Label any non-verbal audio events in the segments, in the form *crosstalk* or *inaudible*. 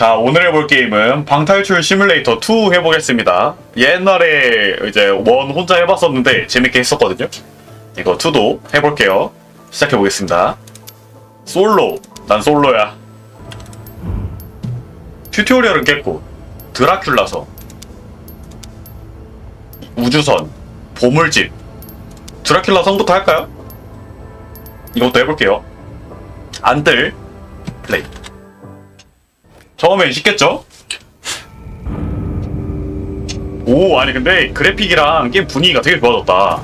자, 오늘 해볼 게임은 방탈출 시뮬레이터 2 해보겠습니다. 옛날에 이제 원 혼자 해봤었는데 재밌게 했었거든요. 이거 2도 해볼게요. 시작해보겠습니다. 솔로. 난 솔로야. 튜토리얼은 깼고, 드라큘라서, 우주선, 보물집, 드라큘라 성부터 할까요? 이것도 해볼게요. 안들, 플레이. 처음엔 쉽겠죠? 오 아니 근데 그래픽이랑 게임 분위기가 되게 좋아졌다.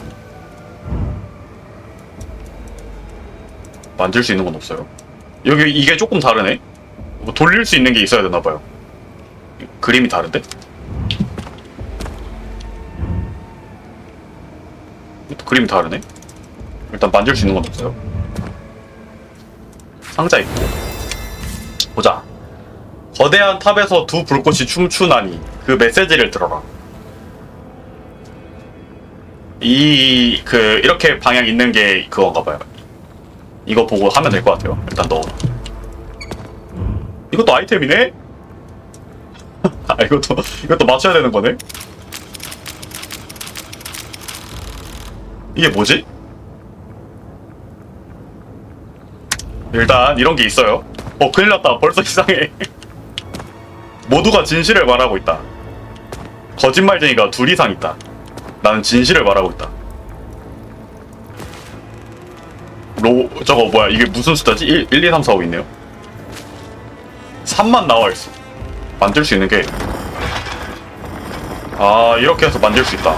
만들 수 있는 건 없어요. 여기 이게 조금 다르네? 뭐 돌릴 수 있는 게 있어야 되나봐요. 그림이 다른데? 그림이 다르네? 일단 만들 수 있는 건 없어요. 상자 있고. 보자 거대한 탑에서 두 불꽃이 춤추나니 그 메시지를 들어라. 이 그 이렇게 방향 있는 게 그건가 봐요. 이거 보고 하면 될 것 같아요. 일단 넣어. 이것도 아이템이네? *laughs* 아 이것도 이것도 맞춰야 되는 거네? 이게 뭐지? 일단 이런 게 있어요. 어 큰일 났다. 벌써 *laughs* 이상해. 모두가 진실을 말하고 있다. 거짓말쟁이가 둘 이상 있다. 나는 진실을 말하고 있다. 로, 저거 뭐야, 이게 무슨 숫자지? 1, 1 2, 3, 4, 5 있네요. 3만 나와 있어. 만들 수 있는 게. 아, 이렇게 해서 만들 수 있다.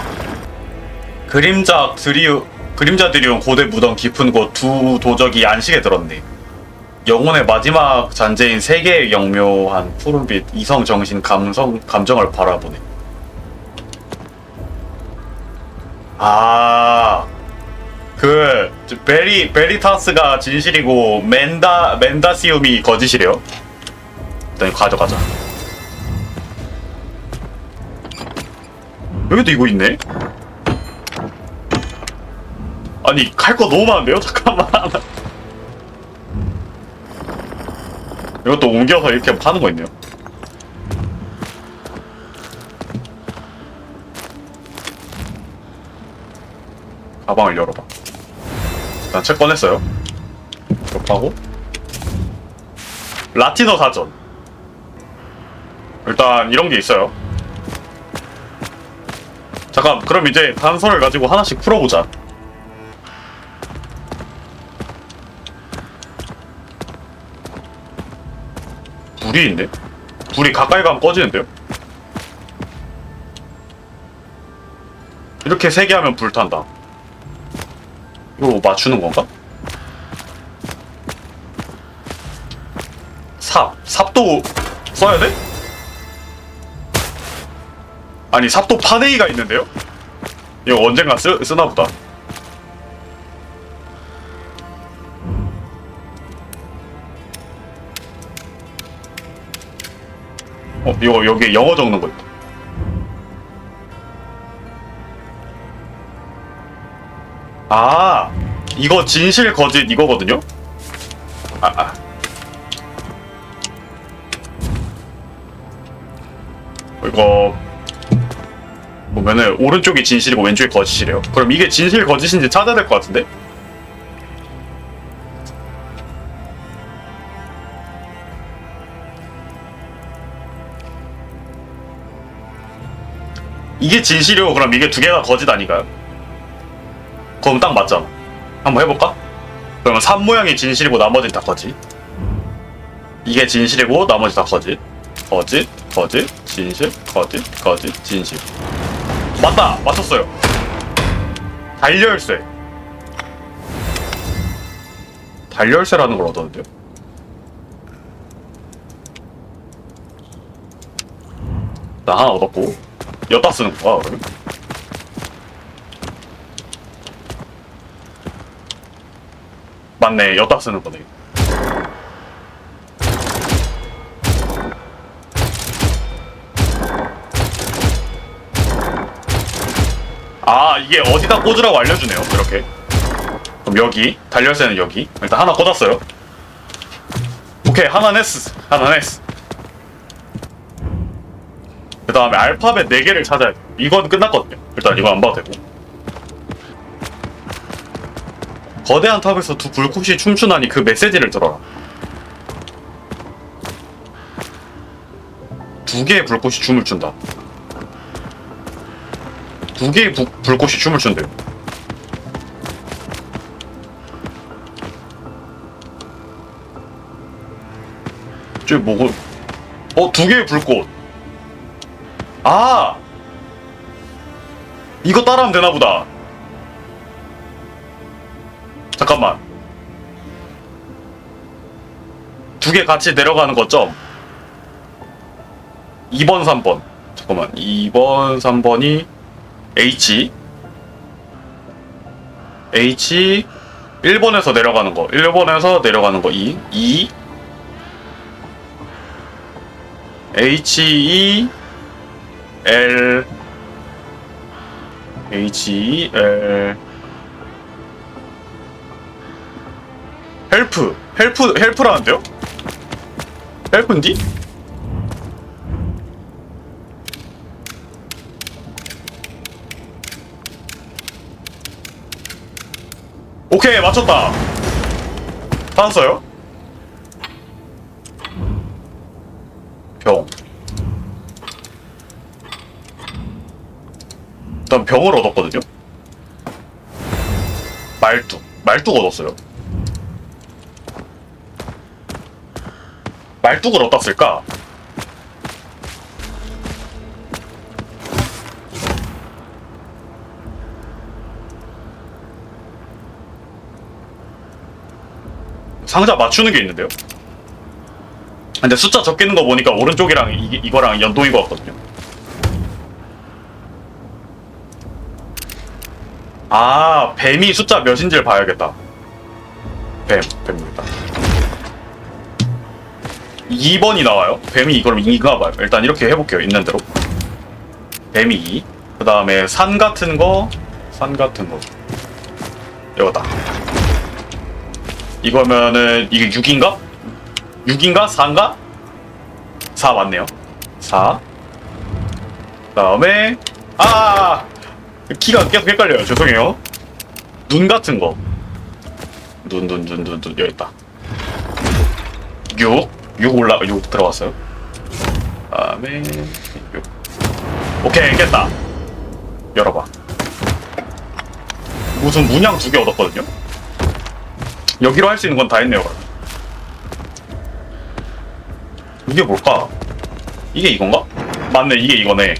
그림자 드리우, 그림자 드리운 고대 무덤 깊은 곳 두 도적이 안식에 들었네. 영혼의 마지막 잔재인 세계의 영묘한 푸른빛 이성 정신 감성 감정을 바라보네. 아, 그 베리 베리타스가 진실이고 멘다 멘다시움이 거짓이래요. 일단 가져가자. 여기도 이거 있네. 아니 갈거 너무 많은데요? 잠깐만. 이것도 옮겨서 이렇게 파는 거 있네요. 가방을 열어봐. 일단 책 꺼냈어요. 이렇게 하고 라틴어 사전. 일단 이런 게 있어요. 잠깐, 그럼 이제 단서를 가지고 하나씩 풀어보자. 불이 있네? 불이 가까이 가면 꺼지는데요? 이렇게 세 개 하면 불탄다. 이거 뭐 맞추는 건가? 삽. 삽도 써야 돼? 아니, 삽도 파데이가 있는데요? 이거 언젠가 쓰, 쓰나 보다. 어, 이거 여기 영어 적는 거 있다. 아, 이거 진실 거짓 이거거든요? 아, 아. 이거 보면은 오른쪽이 진실이고 왼쪽이 거짓이래요. 그럼 이게 진실 거짓인지 찾아야 될 것 같은데? 이게 진실이고 그럼 이게 두 개가 거짓 아닌가요? 그럼 딱 맞잖아. 한번 해볼까? 그러면 산 모양이 진실이고 나머지는 다 거짓. 이게 진실이고 나머지 다 거짓. 거짓, 거짓, 진실, 거짓, 거짓, 진실. 맞다! 맞췄어요. 달열쇠. 달열쇠라는 걸 얻었는데요? 나 하나 얻었고. 여따 쓰는 거야, 그러면? 맞네, 여따 쓰는 거네. 아, 이게 어디다 꽂으라고 알려주네요, 이렇게. 그럼 여기, 달열쇠는 여기. 일단 하나 꽂았어요. 오케이, 하나 냈어. 하나 냈어. 그 다음에 알파벳 4개를 찾아야 돼. 이건 끝났거든요. 일단 이거 안 봐도 되고. 거대한 탑에서 두 불꽃이 춤추나니 그 메시지를 들어라. 두 개의 불꽃이 춤을 춘다. 두 개의 부, 불꽃이 춤을 춘대요. 저 뭐고? 어, 두 개의 불꽃. 아! 이거 따라하면 되나 보다. 잠깐만. 두 개 같이 내려가는 거점. 2번, 3번. 잠깐만. 2번, 3번이 H. H. 1번에서 내려가는 거. 1번에서 내려가는 거. 2. 2. H, E, L. H, E, L. 헬프. 헬프, 헬프라는데요? 헬프인디? 오케이, 맞췄다. 받았어요? 병. 일단 병을 얻었거든요? 말뚝. 말뚝 얻었어요. 말뚝을 쓸까? 상자 맞추는 게 있는데요? 근데 숫자 적히는 거 보니까 오른쪽이랑 이, 이거랑 연동인 것 같거든요. 아, 뱀이 숫자 몇인지를 봐야겠다. 뱀, 뱀입니다. 2번이 나와요. 뱀이 이걸 2가 봐요. 일단 이렇게 해볼게요. 있는 대로. 뱀이 2. 그 다음에 산 같은 거, 산 같은 거. 이거다. 이거면은 이게 6인가? 6인가? 4인가? 4 맞네요. 4. 그 다음에 아 키가 계속 헷갈려요. 죄송해요. 눈 같은 거. 눈, 눈, 눈, 눈, 눈 여기 있다. 6. 6 올라 6 들어갔어요. 다음에 6. 오케이 깼다. 열어봐. 무슨 문양 두 개 얻었거든요. 여기로 할 수 있는 건 다 했네요. 그럼. 이게 뭘까? 이게 이건가? 맞네, 이게 이거네.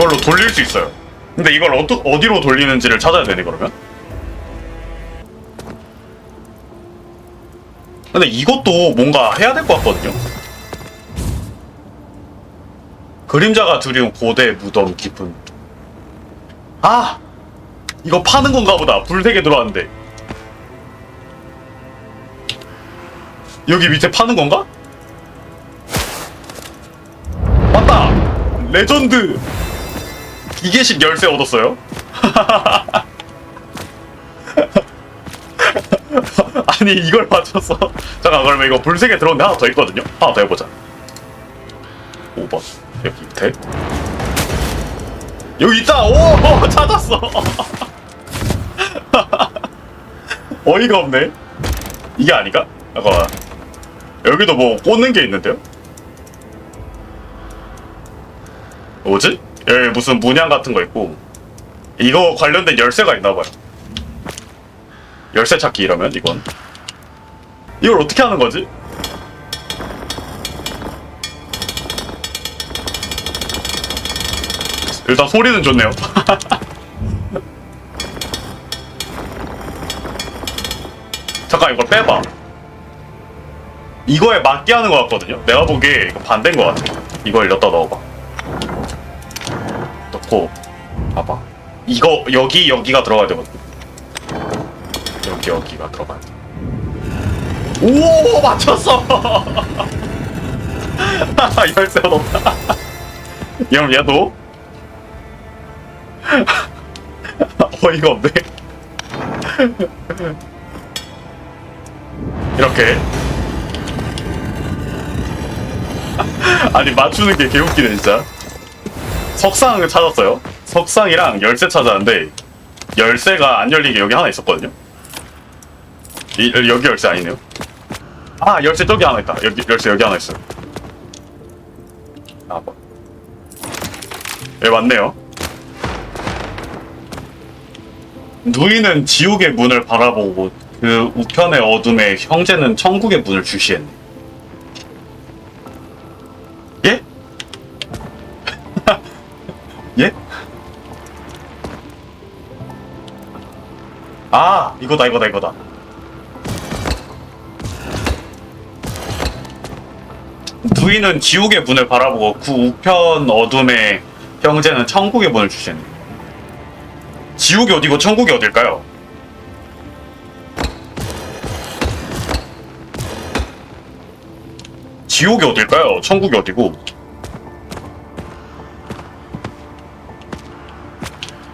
이걸로 돌릴 수 있어요. 근데 이걸 어떠, 어디로 돌리는지를 찾아야 되네 그러면? 근데 이것도 뭔가 해야 될 것 같거든요. 그림자가 두려운 고대 무덤 깊은. 아, 이거 파는 건가 보다. 불세개 들어왔는데. 여기 밑에 파는 건가? 맞다. 레전드. 기계식 열쇠 얻었어요. *laughs* 아니 이걸 맞췄어. 잠깐 그러면 이거 불세개 들어온데 하나 더 있거든요. 하나 더 해보자. 5번 여기 밑에. 여기 있다. 오 *laughs* 찾았어. *laughs* 어이가 없네. 이게 아닌가? 잠깐만. 여기도 뭐 꽂는 게 있는데요? 뭐지? 여기 무슨 문양 같은 거 있고. 이거 관련된 열쇠가 있나봐요. 열쇠 찾기 이러면 이건. 이걸 어떻게 하는 거지? 일단 소리는 좋네요. *laughs* 잠깐 이걸 빼봐. 이거에 맞게 하는 것 같거든요. 내가 보기에 이거 반대인 것 같아. 이걸 여기다 넣어봐 넣고 봐봐. 이거 여기 여기가 들어가야 되거든. 여기 여기가 들어가야 돼. 오 맞췄어! 열쇠 얻었다. 그럼 얘도? *laughs* 어이가 없네. *laughs* 이렇게. *laughs* 아니 맞추는 게 개웃기네 진짜 석상 찾았어요. 석상이랑 열쇠 찾았는데 열쇠가 안 열린 게 여기 하나 있었거든요. 이, 여기 열쇠 아니네요. 아 열쇠 저기 하나 있다. 여기 열쇠 여기 하나 있어요. 아 뭐. 예 맞네요. 누이는 지옥의 문을 바라보고 그 우편의 어둠에 형제는 천국의 문을 주시했네 이거다 이거다 이거다 부인은 지옥의 문을 바라보고 그 우편 어둠에 형제는 천국의 문을 주시네 지옥이 어디고 천국이 어딜까요? 지옥이 어딜까요? 천국이 어디고?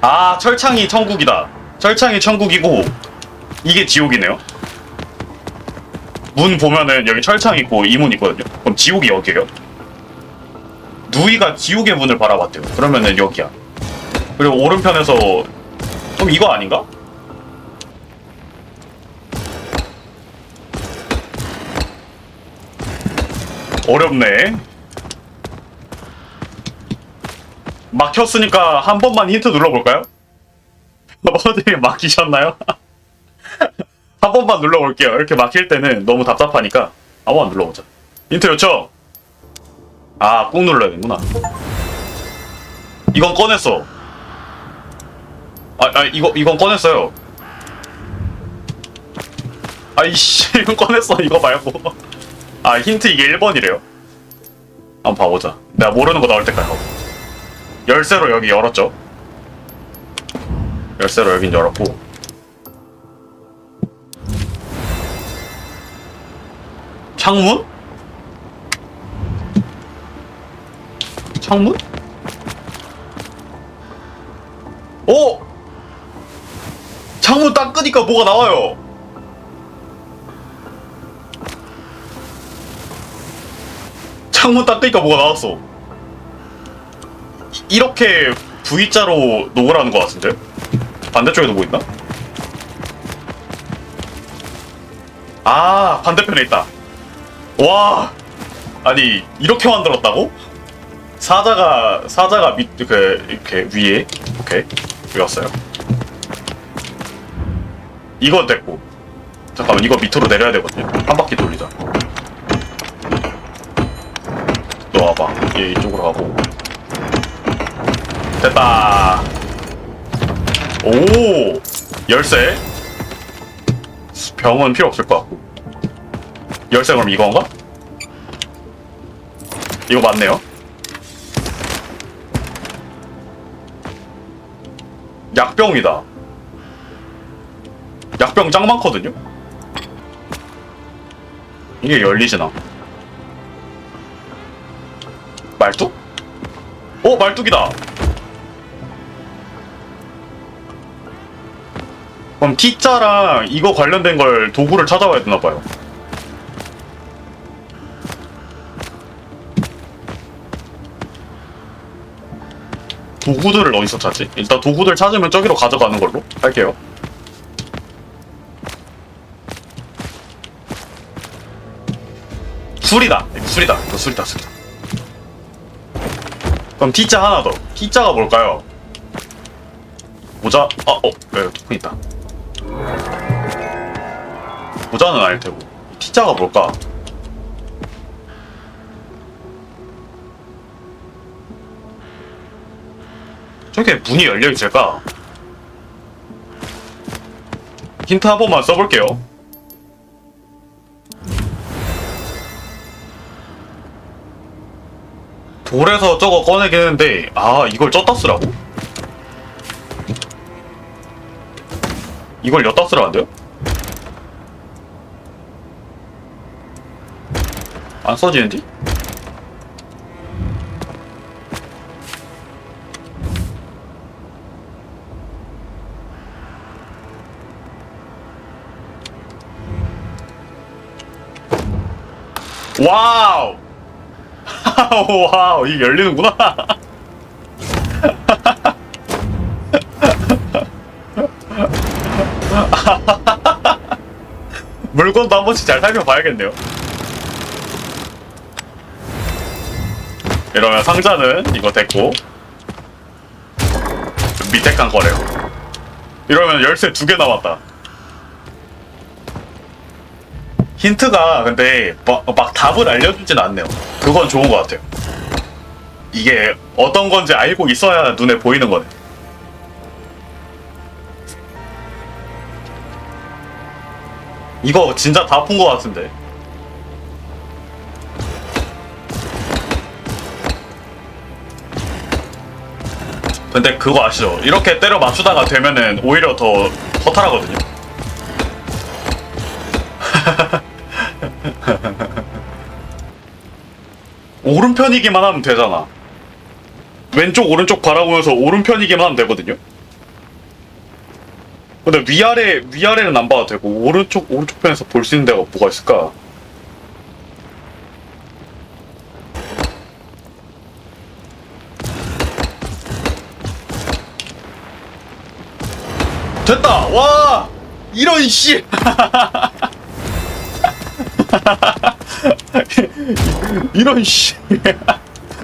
아 철창이 천국이다 철창이 천국이고 이게 지옥이네요 문 보면은 여기 철창 있고 이문 있거든요 그럼 지옥이 여기에요 누이가 지옥의 문을 바라봤대요 그러면은 여기야 그리고 오른편에서 그럼 이거 아닌가? 어렵네 막혔으니까 한 번만 힌트 눌러볼까요? *laughs* 어디 막히셨나요? *laughs* 한 번만 눌러볼게요. 이렇게 막힐 때는 너무 답답하니까 한 번만 눌러보자. 힌트 요청! 아, 꾹 눌러야 되는구나. 이건 꺼냈어. 아, 아, 이거, 이건 꺼냈어요. 아이씨, *laughs* 이건 꺼냈어. 이거 말고. 아, 힌트 이게 1번이래요. 한번 봐보자. 내가 모르는 거 나올 때까지 가보 열쇠로 여기 열었죠. 열쇠로 여긴 열었고. 창문? 창문? 오! 창문 딱 끄니까 뭐가 나와요. 창문 딱 끄니까 뭐가 나왔어. 이- 이렇게 V자로 놓으라는 것 같은데? 반대쪽에도 뭐 있나? 아 반대편에 있다. 와 아니 이렇게 만들었다고? 사자가 사자가 밑 그 이렇게 위에 오케이 왔어요. 이거 됐고 잠깐만 이거 밑으로 내려야 되거든요. 한 바퀴 돌리자. 너 와봐. 얘 이쪽으로 가고 됐다. 오 열쇠. 병은 필요 없을 것 같고 열쇠 그럼 이건가? 이거 맞네요 약병이다 약병 짱 많거든요 이게 열리지나 말뚝? 오 말뚝이다 그럼 T자랑 이거 관련된 걸 도구를 찾아와야 되나봐요. 도구들을 어디서 찾지? 일단 도구들 찾으면 저기로 가져가는 걸로 할게요. 술이다. 술이다. 이거 술이다. 술이다. 그럼 T자 하나 더. T자가 뭘까요? 모자. 아, 어, 네, 토큰 있다. 모자는 아닐 테고. T자가 뭘까? 저게 문이 열려 있을까? 힌트 한 번만 써볼게요. 돌에서 저거 꺼내긴 했는데, 아, 이걸 쪘다 쓰라고? 이걸 엿다 쓰라 안 돼요? 안 써지는디? 와우! *laughs* 와우, 이게 열리는구나. *laughs* 물건도 한 번씩 잘 살펴봐야겠네요. 이러면 상자는 이거 됐고 밑에 칸 거래요. 이러면 열쇠 두 개 남았다. 힌트가 근데 막, 막 답을 알려주진 않네요. 그건 좋은 것 같아요. 이게 어떤 건지 알고 있어야 눈에 보이는 거네. 이거 진짜 다 푼 것 같은데. 근데 그거 아시죠? 이렇게 때려 맞추다가 되면은 오히려 더 허탈하거든요. 오른편이기만 하면 되잖아. 왼쪽 오른쪽 바라보면서 오른편이기만 하면 되거든요. 근데 위아래 위아래는 안 봐도 되고 오른쪽 오른쪽 편에서 볼 수 있는 데가 뭐가 있을까? 됐다! 와! 이런 씨! *laughs* *laughs* 이런 씨!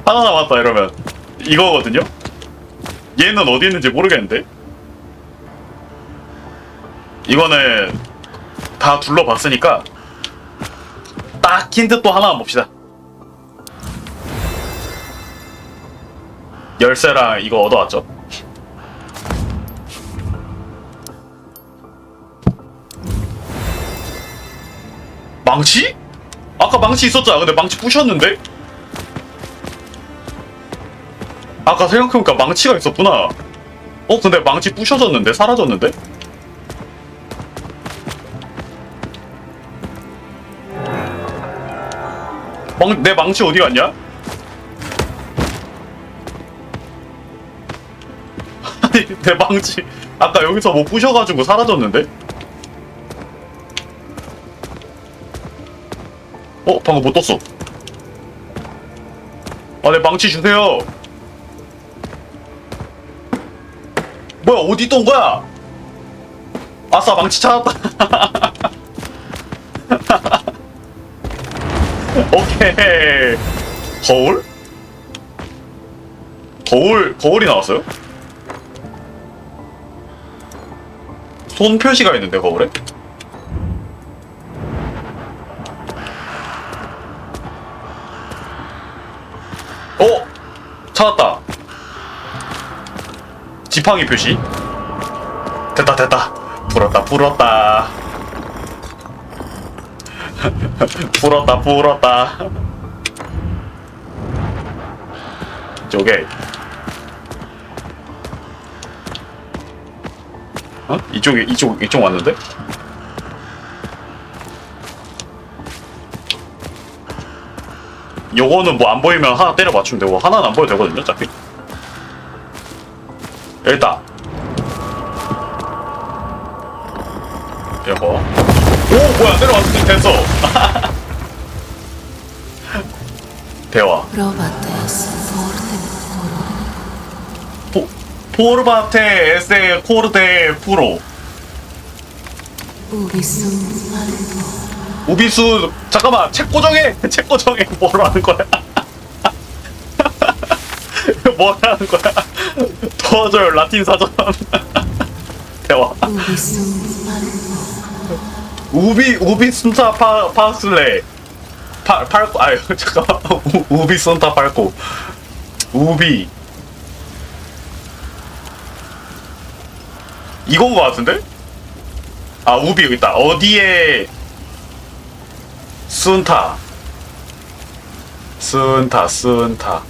하나 남았다 이러면 이거거든요? 얘는 어디 있는지 모르겠는데? 이거는 다 둘러봤으니까 딱 힌트 또 하나만 봅시다. 열쇠랑 이거 얻어왔죠? 망치? 아까 망치 있었잖아. 근데 망치 부셨는데? 아까 생각해보니까 망치가 있었구나. 어, 근데 망치 부셔졌는데? 사라졌는데? 망, 내 망치 어디 갔냐? *laughs* 아니, 내 망치. 아까 여기서 뭐 부셔가지고 사라졌는데? 어, 방금 못 떴어. 아, 내 망치 주세요. 뭐야, 어디 있던 거야? 아싸, 망치 찾았다. *laughs* 오케이. 거울? 거울, 거울이 나왔어요? 손 표시가 있는데, 거울에? 어? 찾았다. 지팡이 표시. 됐다, 됐다. 풀었다, 풀었다. 풀었다 *laughs* 풀었다 저게 어? 이쪽에 이쪽 이쪽 왔는데? 요거는 뭐 안 보이면 하나 때려 맞추면 되고 하나는 안 보여도 되거든요 어차피. 여기 있다 이거 오 뭐야 때려왔으면 됐어. *laughs* 대화. 포, 포르바테 에세 코르데 프로. sum 우비수 잠깐만 책 고정해. *laughs* 책 고정해. 뭐로 하는 거야? *laughs* 뭐 하는 거야? *laughs* 도와줘요 라틴 사전. 대화. 우비 우비 순타 파 파슬레. 파 팔고 아유 잠깐만. 우, 우비 순타 팔고 우비. 이건 거 같은데? 아 우비 여기 있다. 어디에 순타 순타 순타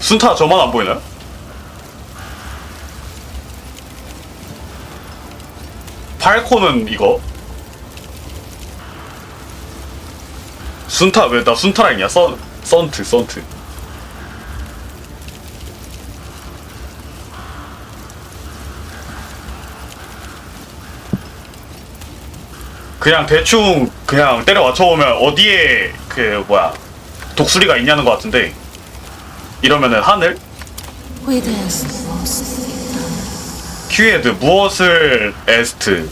순타 저만 안 보이나요? 팔코는 이거 순타 왜 나 순타라이냐? 선 선트 선트. 그냥 대충 그냥 때려 맞춰보면 어디에 그 뭐야 독수리가 있냐는 것 같은데 이러면은 하늘? 큐에드 무엇을 에스트?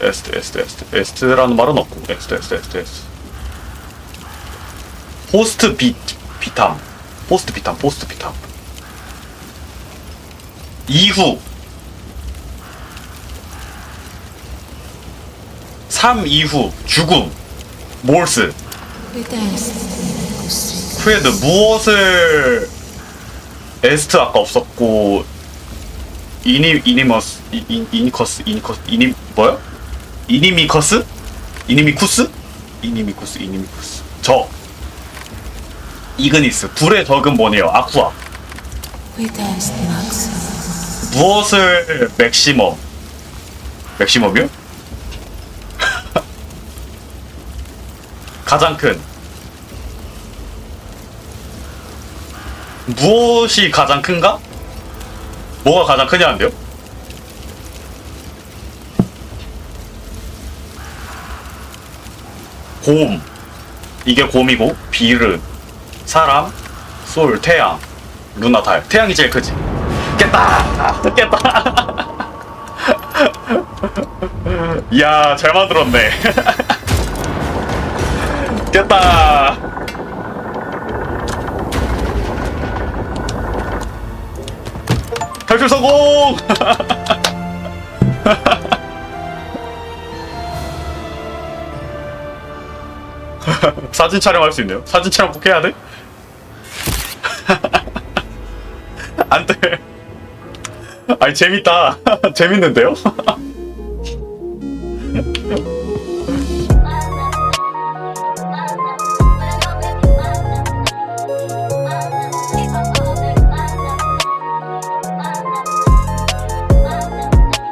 에스트 에스트 에스트 에스트라는 말은 없고 에스트 에스트 에스트 에스트. 포스트 비 비탐. 포스트 비탐 포스트 비탐. 이후 3 이후 죽음 몰스 큐에드 무엇을 에스트 아까 없었고 이니 이니머스 이, 이, 이니커스 이니커스 이니 뭐야? 이니미커스? 이니미쿠스? 이니미쿠스 이니미쿠스 저 이그니스 불의 덕은 뭐네요? 아쿠아 무엇을 맥시멈 맥시멈이요? 가장 큰. 무엇이 가장 큰가? 뭐가 가장 크냐는데요? 곰. 이게 곰이고 비르 사람 솔 태양. 루나 달. 태양이 제일 크지. 깼다! 깼다! *laughs* 이야 잘 만들었네 *laughs* 깼다 탈출 성공 *laughs* 사진 촬영할 수 있네요 사진 촬영 꼭 해야 돼? *laughs* 안 돼. 아니 재밌다. *laughs* 재밌는데요?